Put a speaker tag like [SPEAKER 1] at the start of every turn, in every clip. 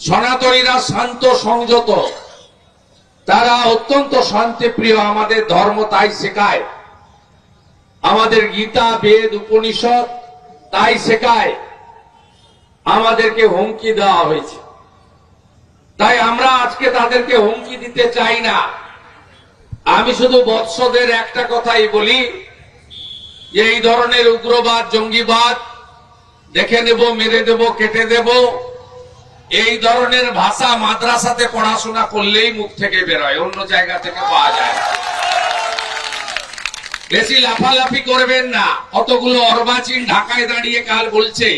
[SPEAKER 1] সনাতনীরা শান্ত, সংযত। তারা অত্যন্ত শান্তিপ্রিয়, আমাদের ধর্ম তাই শেখায়। আমাদের গীতা, বেদ, উপনিষদ তাই শেখায়। আমাদেরকে হুমকি দেওয়া হয়েছে। তাই আমরা আজকে তাদেরকে হুমকি দিতে চাই না। আমি শুধু বৎসদের একটা কথাই বলি, যে এই ধরনের উগ্রবাদ, জঙ্গিবাদ, দেখে নেব, মেরে দেব, কেটে দেব এই ধরনের ভাষা মাদ্রাসাতে পড়াশোনা করলেই মুখ থেকে বেরোয়, অন্য জায়গা থেকে পাওয়া যায় বেশি লাফালাফি করবেন না। কতগুলো অর্বাচীন ঢাকায় দাঁড়িয়ে কাল বলছে,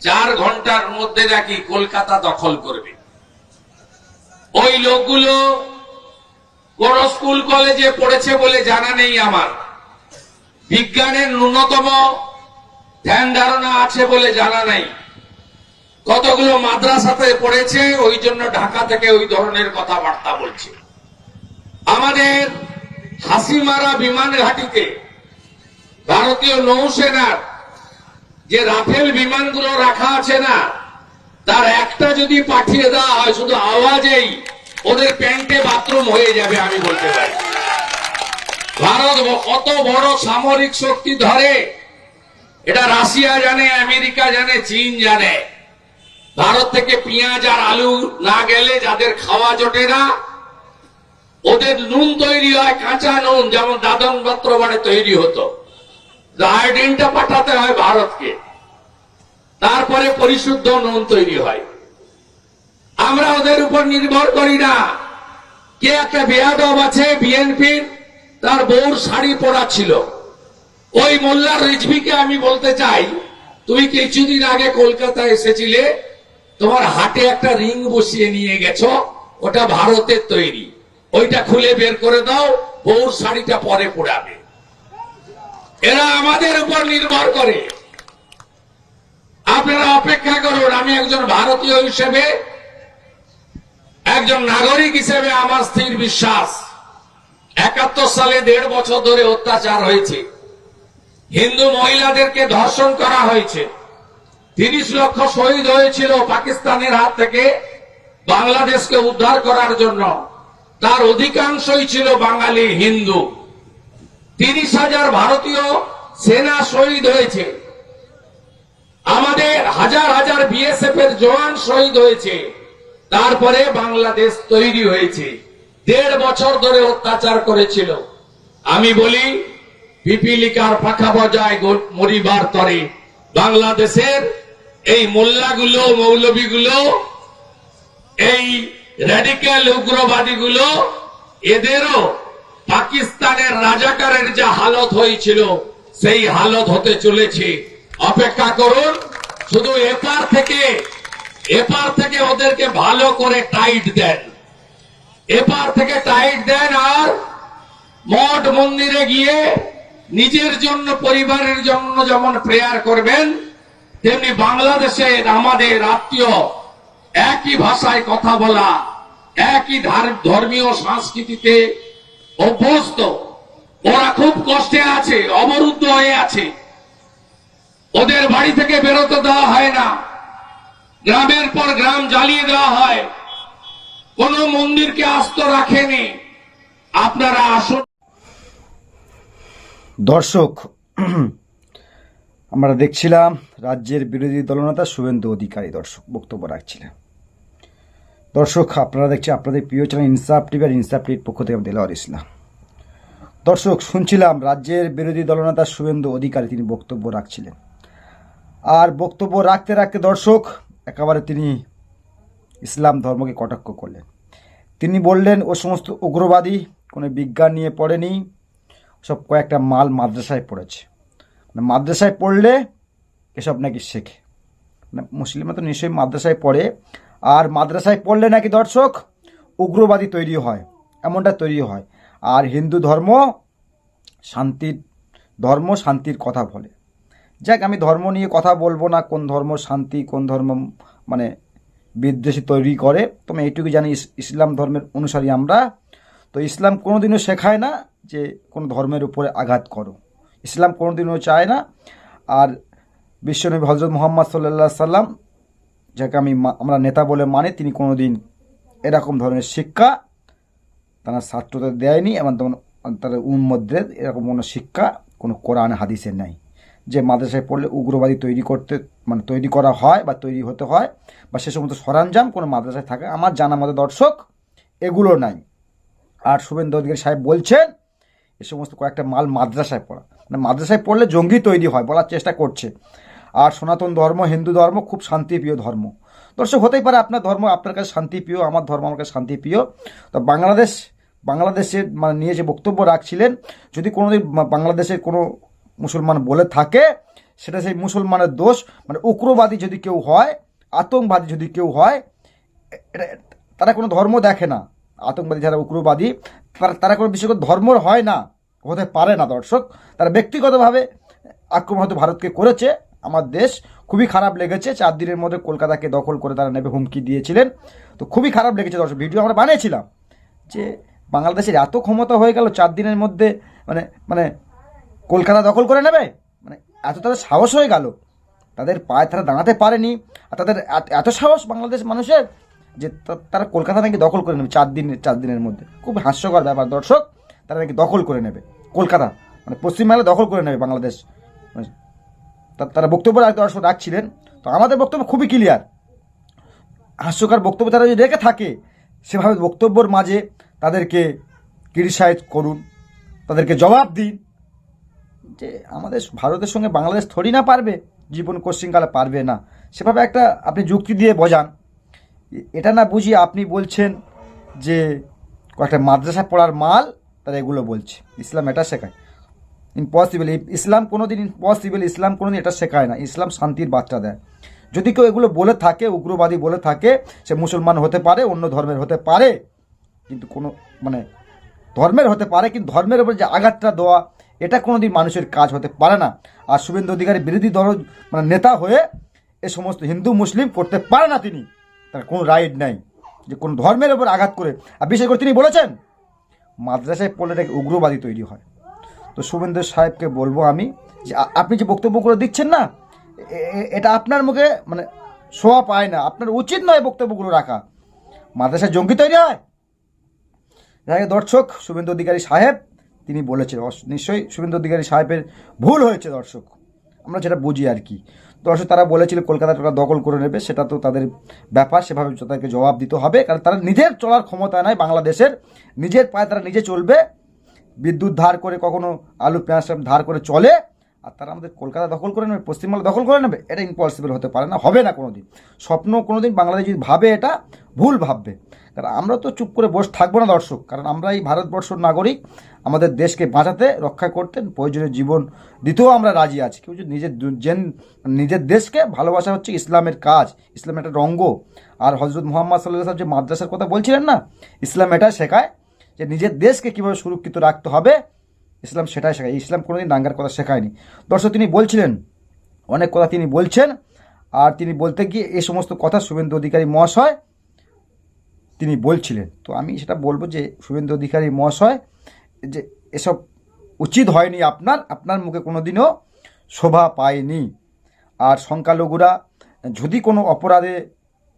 [SPEAKER 1] চার ঘণ্টার মধ্যে নাকি কলকাতা দখল করবে। ওই লোকগুলো কোন স্কুল কলেজে পড়েছে বলে জানা নেই আমার। বিজ্ঞানের ন্যূনতম ধ্যান ধারণা আছে বলে জানা নাই। কতগুলো মাদ্রাসাতে পড়েছে, ওই জন্য ঢাকা থেকে ওই ধরনের কথাবার্তা বলছে। আমাদের হাসিমারা বিমান ঘাটিতে ভারতীয় নৌসেনার যে রাফেল বিমানগুলো রাখা আছে না, তার একটা যদি পাঠিয়ে দেওয়া হয়, শুধু আওয়াজেই ওদের প্যান্টে বাথরুম হয়ে যাবে, আমি বলতে পারি। ভারত কত বড় সামরিক শক্তি ধরে, এটা রাশিয়া জানে, আমেরিকা জানে, চীন জানে। ভারত থেকে পেঁয়াজ আর আলু না গেলে যাদের খাওয়া জোটে না, ওদের নুন তৈরি হয়, কাঁচা নুন, যেমন দাদন পাত্র বাড়ে তৈরি হতো। আয়োডিনটা পাঠাতে হয় ভারতকে। তারপরে পরিশুদ্ধ নুন তৈরি হয়। আমরা ওদের উপর নির্ভর করি না। কে একটা বেয়াদব আছে বিএনপির, তার বউর শাড়ি পরা ছিল। ওই মোল্লার রিজভিকে আমি বলতে চাই তুমি কিছুদিন আগে কলকাতায় এসেছিলে তোমার হাটে একটা রিং বসিয়ে নিয়ে গেছো, ওটা ভারতের তৈরি। ওইটা খুলে বের করে দাও, বউর শাড়িটা পরে পড়াবে। এরা আমাদের উপর নির্ভর করে। আপনারা অপেক্ষা করুন, আমি একজন ভারতীয় হিসেবে, একজন নাগরিক হিসেবে আমার স্থির বিশ্বাস। একাত্তর সালে দেড় বছর ধরে অত্যাচার হয়েছে। হিন্দু মহিলাদেরকে ধর্ষণ করা হয়েছে। তিরিশ লক্ষ শহীদ হয়েছিল পাকিস্তানের হাত থেকে বাংলাদেশকে উদ্ধার করার জন্য। তার অধিকাংশই ছিল বাঙালি হিন্দু। তিরিশ হাজার ভারতীয় সেনা শহীদ হয়েছে। আমাদের হাজার হাজার বিএসএফ এর জওয়ান শহীদ হয়েছে। তারপরে বাংলাদেশ তৈরি হয়েছে। দেড় বছর ধরে অত্যাচার করেছিল। আমি বলি, পিপিলিকার পাখা বজায় মরিবার তরে বাংলাদেশের এই মোল্লাগুলো মৌলবীগুলো এই র্যাডিক্যাল উগ্রবাদীগুলো, এদেরও পাকিস্তানের রাজাকারের যা হালত হয়েছিল, সেই হালত হতে চলেছে। অপেক্ষা করুন, শুধু এপার থেকে এপার থেকে ওদেরকে ভালো করে টাইট দেন। এপার থেকে টাইট দেন আর মঠ মন্দিরে গিয়ে নিজের জন্য, পরিবারের জন্য যেমন প্রেয়ার করবেন তেমনি বাংলাদেশের আমাদের আত্মীয় একই ভাষায় কথা বলা, একই ধর্মীয় সংস্কৃতিতে অভ্যস্ত, ওরা খুব কষ্টে আছে, অবরুদ্ধ হয়ে আছে। ওদের বাড়ি থেকে বেরোতে দেওয়া হয় না। গ্রামের পর গ্রাম জ্বালিয়ে দেওয়া হয়। কোন মন্দিরকে আস্ত রাখেনি। আপনারা আসুন।
[SPEAKER 2] দর্শক আমরা দেখছিলাম রাজ্যের বিরোধী দলনেতা শুভেন্দু অধিকারী, দর্শক, বক্তব্য রাখছিলেন। দর্শক, আপনারা দেখছি আপনাদের প্রিয় চ্যানেল ইনসাফ টিভি আর ইনসাফ টিভির পক্ষ থেকে আমি ইসলাম। দর্শক, শুনছিলাম রাজ্যের বিরোধী দলনেতা শুভেন্দু অধিকারী তিনি বক্তব্য রাখছিলেন। আর বক্তব্য রাখতে রাখতে, দর্শক, একেবারে তিনি ইসলাম ধর্মকে কটাক্ষ করলেন। তিনি বললেন, ও সমস্ত উগ্রবাদী, কোনো বিজ্ঞান নিয়ে পড়েনি, সব কয়েকটা মাল মাদ্রাসায় পড়েছে। মাদ্রাসায় পড়লে এসব নাকি শেখে। মানে মুসলিমরা তো নিশ্চয়ই মাদ্রাসায় পড়ে। আর মাদ্রাসায় পড়লে নাকি দর্শক উগ্রবাদী তৈরি হয়, এমনটা তৈরি হয়। আর হিন্দু ধর্ম শান্তির ধর্ম শান্তির কথা বলে। যাক, আমি ধর্ম নিয়ে কথা বলব না, কোন ধর্ম শান্তি, কোন ধর্ম মানে বিদ্বেষী তৈরি করে। তো আমি এইটুকু জানি ইসলাম ধর্মের অনুসারী আমরা। তো ইসলাম কোনোদিনও শেখায় না যে কোনো ধর্মের উপরে আঘাত করো। ইসলাম কোনোদিনও চায় না। আর বিশ্বনবী হজরত মোহাম্মদ সাল্লাহ সাল্লাম, যাকে আমি আমরা নেতা বলে মানে তিনি কোনোদিন এরকম ধরনের শিক্ষা তারা ছাত্রদের দেয়নি এবং তখন তাদের উন মধ্যে এরকম কোনো শিক্ষা কোনো কোরআন হাদিসে নেই। যে মাদ্রাসায় পড়লে উগ্রবাদী তৈরি করতে মানে তৈরি করা হয় বা তৈরি হতে হয় বা সে সমস্ত সরঞ্জাম কোনো মাদ্রাসায় থাকে, আমার জানা মতো দর্শক, এগুলো নাই। আর শুভেন্দু অধিকারী সাহেব বলছেন, এ সমস্ত কয়েকটা মাল মাদ্রাসায় পড়া। মাদ্রাসায় পড়লে জঙ্গি তৈরি হয় বলার চেষ্টা করছে। আর সনাতন ধর্ম, হিন্দু ধর্ম খুব শান্তিপ্রিয় ধর্ম। দর্শক, হতেই পারে আপনার ধর্ম আপনার কাছে শান্তিপ্রিয়, আমার ধর্ম আমার কাছে শান্তিপ্রিয়। তো বাংলাদেশ বাংলাদেশের মানে নিয়ে যে বক্তব্য রাখছিলেন, যদি কোনোদিন বাংলাদেশের কোনো মুসলমান বলে থাকে, সেটা সেই মুসলমানের দোষ। মানে উগ্রবাদী যদি কেউ হয়, আতঙ্কবাদী যদি কেউ হয়, এটা তারা কোনো ধর্ম দেখে না। আতঙ্কবাদী যারা উগ্রবাদী, তারা তারা কোনো বিশেষ ধর্মর হয় না। হতে পারে না দর্শক, তারা ব্যক্তিগতভাবে আক্রমণ হয়তো ভারতকে করেছে, আমার দেশ খুবই খারাপ লেগেছে, চার দিনের মধ্যে কলকাতাকে দখল করে তারা নেবে হুমকি দিয়েছিলেন। তো খুবই খারাপ লেগেছে দর্শক, ভিডিও আমরা বানিয়েছিলাম যে বাংলাদেশের এত ক্ষমতা হয়ে গেল চার দিনের মধ্যে মানে মানে কলকাতা দখল করে নেবে? মানে এত তাদের সাহস হয়ে গেল। তাদের পায়ে তারা দাঁড়াতে পারেনি। আর তাদের এত- সাহস বাংলাদেশ মানুষের যে তারা কলকাতা নাকি দখল করে নেবে চার দিন চার দিনের মধ্যে। খুব হাস্যকর ব্যাপার দর্শক, তারা নাকি দখল করে নেবে। কলকাতা মানে পশ্চিমবাংলা দখল করে নেবে বাংলাদেশ। মানে তারা বক্তব্য রাখ- দর্শক রাখছিলেন। তো আমাদের বক্তব্য খুবই ক্লিয়ার হাস্যকর বক্তব্য তারা যদি রেখে থাকে, সেভাবে বক্তব্যর মাঝে তাদেরকে ক্রিটিসাইজ করুন, তাদেরকে জবাব দিন, যে আমাদের ভারতের সঙ্গে বাংলাদেশ থরি না পারবে, জীবন কোশ্চিনকালে পারবে না। সেভাবে একটা আপনি যুক্তি দিয়ে বোঝান। এটা না বুঝিয়ে আপনি বলছেন যে কয়েকটা মাদ্রাসা পড়ার মাল তারা এগুলো বলছে। ইসলাম এটা শেখায়। ইম্পসিবল ইসলাম কোনো দিন ইম্পসিবল ইসলাম কোনো দিন এটা শেখায় না। ইসলাম শান্তির বার্তা দেয়। যদি কেউ এগুলো বলে থাকে, উগ্রবাদী বলে থাকে, সে মুসলমান হতে পারে, অন্য ধর্মের হতে পারে, কিন্তু কোনো মানে ধর্মের হতে পারে, কিন্তু ধর্মের উপর যে আঘাতটা দেওয়া, এটা কোনো দিন মানুষের কাজ হতে পারে না। আর শুভেন্দু অধিকারী বিরোধী দল মানে নেতা হয়ে এ সমস্ত হিন্দু, মুসলিম করতে পারে না তিনি। তার কোনো রাইট নাই। যে কোন ধর্মের উপর আঘাত করে। আর বিশেষ করে তিনি বলেছেন মাদ্রাসায় পড়লে নাকি উগ্রবাদী তৈরি হয়। তো শুভেন্দু সাহেবকে বলব আমি যে আপনি যে বক্তব্যগুলো দিচ্ছেন না এটা আপনার মুখে মানে শোয়া পায় না। আপনার উচিত নয় বক্তব্যগুলো রাখা। মাদ্রাসায় জঙ্গি তৈরি হয়? দর্শক, শুভেন্দু অধিকারী সাহেব, তিনি বলেছেন নিশ্চয়ই শুভেন্দু অধিকারী সাহেবের ভুল হয়েছে দর্শক। আমরা যেটা বুঝি আর কি। দর্শক, তারা বলেছিল কলকাতা টাকা দখল করে নেবে, সেটা তো তাদের ব্যাপার, সেভাবে তাদেরকে জবাব দিতে হবে, কারণ তারা নিজের চলার ক্ষমতা নাই বাংলাদেশের, নিজের পায়ে তারা নিজে চলবে, বিদ্যুৎ ধার করে কখনো আলু, পেঁয়াজ ধার করে চলে, আর তারা আমাদের কলকাতা দখল করে নেবে পশ্চিমবাংলা দখল করে নেবে, এটা ইম্পসিবল হতে পারে না, হবে না কোনো দিন স্বপ্ন কোনো দিন বাংলাদেশ যদি ভাবে এটা, ভুল ভাববে। কারণ আমরা তো চুপ করে বসে থাকব না দর্শক, কারণ আমরা এই ভারতবর্ষর নাগরিক, আমাদের দেশকে বাঁচাতে, রক্ষা করতে, প্রয়োজনীয় জীবন দিতেও আমরা রাজি আছি। কেউ যদি নিজের জেন নিজের দেশকে ভালোবাসা হচ্ছে ইসলামের কাজ ইসলাম একটা রঙ্গ। আর হজরত মোহাম্মদ সাল্লাহ সাহেব যে মাদ্রাসার কথা বলছিলেন না, ইসলাম এটা শেখায় যে নিজের দেশকে কীভাবে সুরক্ষিত রাখতে হবে, ইসলাম সেটাই শেখায়। ইসলাম কোনোদিন দাঙ্গার কথা শেখায়নি। দর্শক, তিনি বলছিলেন, অনেক কথা তিনি বলছেন, আর তিনি বলতে গিয়ে এই সমস্ত কথা শুভেন্দু অধিকারী মহাশয় তিনি বলছিলেন। তো আমি সেটা বলব যে শুভেন্দু অধিকারী মহাশয়, যে এসব উচিত হয়নি আপনার আপনার মুখে কোনো দিনও শোভা পায়নি। আর সংখ্যালঘুরা যদি কোনো অপরাধে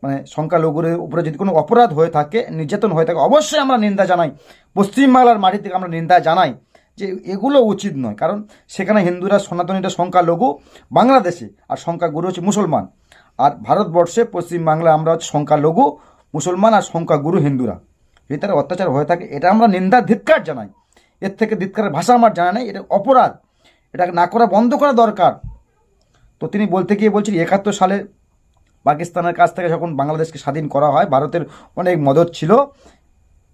[SPEAKER 2] মানে সংখ্যালঘুদের উপরে যদি কোনো অপরাধ হয়ে থাকে, নির্যাতন হয়ে থাকে, অবশ্যই আমরা নিন্দা জানাই। পশ্চিমবাংলার মাটি থেকে আমরা নিন্দা জানাই যে এগুলো উচিত নয়। কারণ সেখানে হিন্দুরা, সনাতনীরা সংখ্যালঘু, বাংলাদেশে, আর সংখ্যাগুরু হচ্ছে মুসলমান। আর ভারতবর্ষে পশ্চিমবাংলা আমরা হচ্ছে সংখ্যালঘু মুসলমান আর সংখ্যাগুরু হিন্দুরা। যদি তারা অত্যাচার হয়ে থাকে, এটা আমরা নিন্দা ধিক্কার জানাই। এর থেকে ধিক্কারের ভাষা আমার জানা নেই, এটা অপরাধ। এটাকে না করা, বন্ধ করা দরকার। তো তিনি বলতে গিয়ে বলছেন, একাত্তর সালে পাকিস্তানের কাছ থেকে যখন বাংলাদেশকে স্বাধীন করা হয়, ভারতের অনেক মদত ছিল।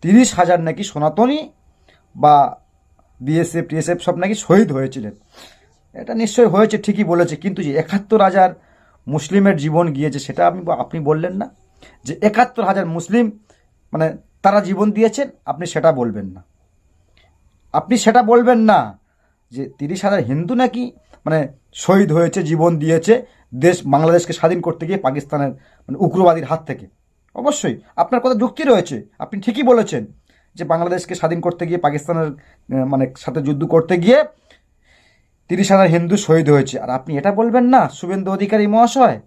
[SPEAKER 2] তিরিশ হাজার নাকি সনাতনী বা বিএসএফ, টিএসএফ সব নাকি শহীদ হয়েছিলেন। এটা নিশ্চয়ই হয়েছে, ঠিকই বলেছে। কিন্তু যে একাত্তর হাজার মুসলিমের জীবন গিয়েছে, সেটা আপনি আপনি বললেন না? যে একাত্তর হাজার মুসলিম মানে তারা জীবন দিয়েছেন, আপনি সেটা বলবেন না। আপনি সেটা বলবেন না যে তিরিশ হাজার হিন্দু নাকি মানে শহীদ হয়েছে, জীবন দিয়েছে, দেশ বাংলাদেশকে স্বাধীন করতে গিয়ে পাকিস্তানের মানে উগ্রবাদীর হাত থেকে। অবশ্যই, আপনার কথা যুক্তি রয়েছে। আপনি ঠিকই বলেছেন যে বাংলাদেশকে স্বাধীন করতে গিয়ে, পাকিস্তানের মানে সাথে যুদ্ধ করতে গিয়ে তিরিশ হাজার হিন্দু শহীদ হয়েছে। আর আপনি এটা বলবেন না, শুভেন্দু অধিকারী মহাশয়,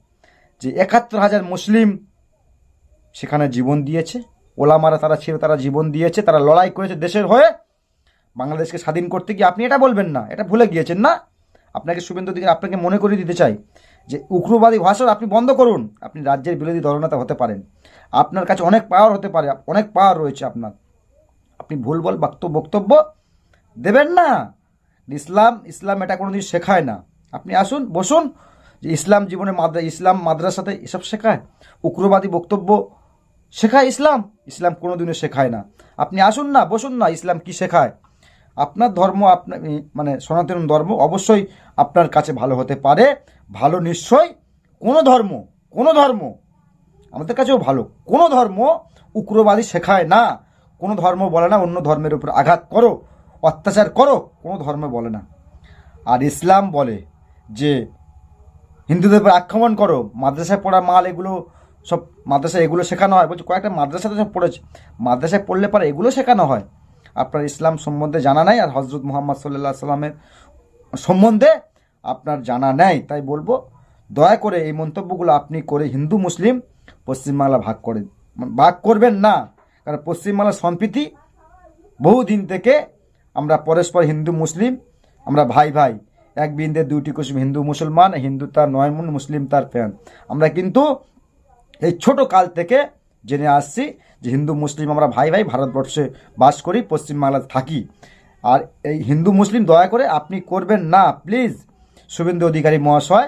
[SPEAKER 2] যে একাত্তর হাজার মুসলিম সেখানে জীবন দিয়েছে। ওলামারা তারা ছিল, তারা জীবন দিয়েছে, তারা লড়াই করেছে দেশের হয়ে। বাংলাদেশকে স্বাধীন করতে গিয়ে আপনি এটা বলবেন না, এটা ভুলে গিয়েছেন না? আপনাকে শুভেন্দু দিকে আপনাকে মনে করিয়ে দিতে চাই যে উগ্রবাদী ভাষণ আপনি বন্ধ করুন, আপনি রাজ্যের বিরোধী দলনেতা হতে পারেন। আপনার কাছে অনেক পাওয়ার হতে পারে, অনেক পাওয়ার রয়েছে আপনার। আপনি ভুল বল বক্তব্য বক্তব্য দেবেন না। ইসলাম ইসলাম এটা কোনোদিন শেখায় না। আপনি আসুন, বসুন, যে ইসলাম জীবনে মাদ্রা, ইসলাম মাদ্রাসাতে এসব শেখায়। উগ্রবাদী বক্তব্য শেখায় ইসলাম? ইসলাম কোনোদিনও শেখায় না। আপনি আসুন না, বসুন না, ইসলাম কি শেখায়? আপনার ধর্ম আপনার মানে সনাতন ধর্ম অবশ্যই আপনার কাছে ভালো হতে পারে। ভালো নিশ্চয় কোনো ধর্ম কোনো ধর্ম আমাদের কাছেও ভালো। কোনো ধর্ম উগ্রবাদী শেখায় না। কোনো ধর্ম বলে না, অন্য ধর্মের উপর আঘাত করো, অত্যাচার করো, কোনো ধর্ম বলে না। আর ইসলাম বলে যে হিন্দুদের উপর আক্রমণ করো, মাদ্রাসায় পড়া মাল এগুলো সব মাদ্রাসায় এগুলো শেখানো হয়। বলছি, কয়েকটা মাদ্রাসাতে সব পড়েছে। মাদ্রাসায় পড়লে পরে এগুলো শেখানো হয়। আপনার ইসলাম সম্বন্ধে জানা নাই আর হজরত মোহাম্মদ সাল্লাহ সাল্লামের সম্বন্ধে আপনার জানা নেই। তাই বলব, দয়া করে এই মন্তব্যগুলো আপনি করে হিন্দু, মুসলিম, পশ্চিমবাংলা ভাগ করে, ভাগ করবেন না। কারণ পশ্চিমবাংলার সম্প্রীতি বহুদিন থেকে আমরা পরস্পর হিন্দু, মুসলিম, আমরা ভাই ভাই। এক বিন্দে দুইটি কুসুম হিন্দু, মুসলমান, হিন্দু তার নয় মুসলিম তার ফ্যান। আমরা কিন্তু এই ছোট কাল থেকে জেনে আসছি যে হিন্দু, মুসলিম আমরা ভাই ভাই ভারতবর্ষে বাস করি পশ্চিমবাংলাতে থাকি। আর এই হিন্দু, মুসলিম দয়া করে আপনি করবেন না, প্লিজ। শুভেন্দু অধিকারী মহাশয়,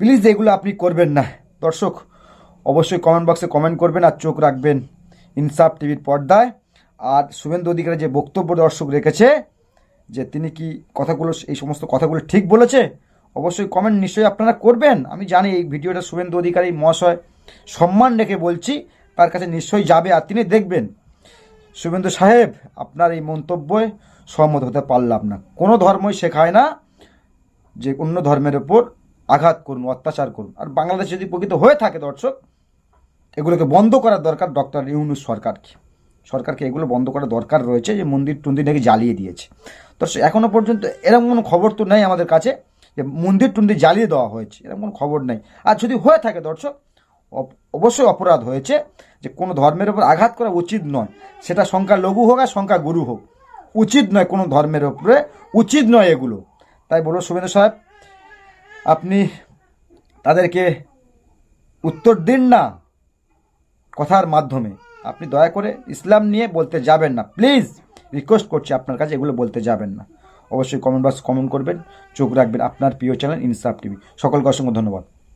[SPEAKER 2] প্লিজ এগুলো আপনি করবেন না। দর্শক, অবশ্যই কমেন্ট বক্সে কমেন্ট করবেন আর চোখ রাখবেন ইনসাফ টিভির পর্দায়। আর শুভেন্দু অধিকারী যে বক্তব্য দর্শক রেখেছে, যে তিনি কি কথাগুলো, এই সমস্ত কথাগুলো ঠিক বলেছে অবশ্যই কমেন্ট নিশ্চয়ই আপনারা করবেন। আমি জানি এই ভিডিওটা শুভেন্দু অধিকারী মহাশয় সম্মান রেখে বলছি, তার কাছে নিশ্চয়ই যাবে আর তিনি দেখবেন। শুভেন্দু সাহেব, আপনার এই মন্তব্যে সহমত হতে পারলাম না। কোনো ধর্মই শেখায় না যে অন্য ধর্মের ওপর আঘাত করুন, অত্যাচার করুন। আর বাংলাদেশ যদি প্রকৃত হয়ে থাকে দর্শক, এগুলোকে বন্ধ করার দরকার ডক্টর ইউনুস সরকারকে। সরকারকে এগুলো বন্ধ করার দরকার রয়েছে যে মন্দির টন্দির নাকি জ্বালিয়ে দিয়েছে। তো এখনও পর্যন্ত এরকম কোনো খবর তো নেই আমাদের কাছে। যে মন্দির টন্দির জ্বালিয়ে দেওয়া হয়েছে, এরকম কোনো খবর নেই। আর যদি হয়ে থাকে, দর্শক অবশ্যই অপরাধ হয়েছে যে কোনো ধর্মের উপর আঘাত করা উচিত নয়। সেটা সংখ্যা লঘু হোক আর সংখ্যা গুরু হোক। উচিত নয় কোনো ধর্মের উপরে, উচিত নয় এগুলো। তাই বলব শুভেন্দু সাহেব, আপনি তাদেরকে উত্তর দিন না কথার মাধ্যমে। আপনি দয়া করে ইসলাম নিয়ে বলতে যাবেন না। প্লিজ, রিকোয়েস্ট করছি আপনার কাছে এগুলো বলতে যাবেন না। অবশ্যই কমেন্ট বক্স কমেন্ট করবেন। চোখ রাখবেন আপনার প্রিয় চ্যানেল ইনসাফ টিভি সকলকে অসংখ্য ধন্যবাদ।